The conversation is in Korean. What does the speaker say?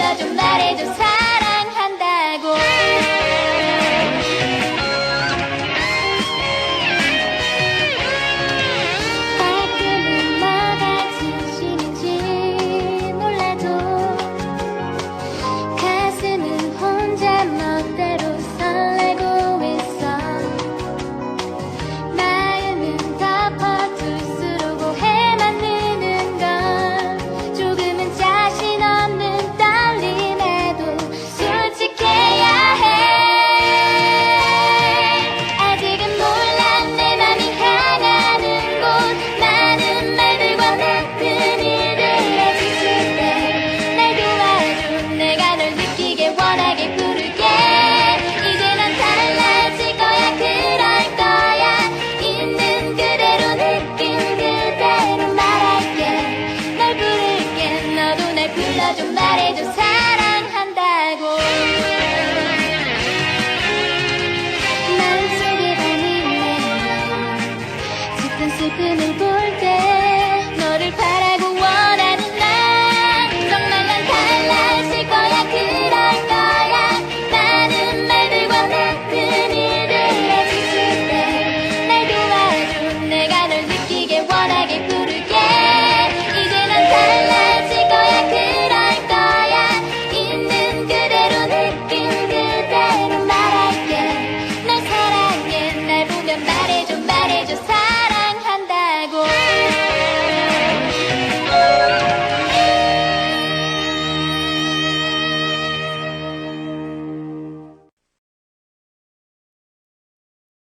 Just a matter just how 말해줘 사랑한다고. 마음속에 담는 내 짙은 슬픔을 보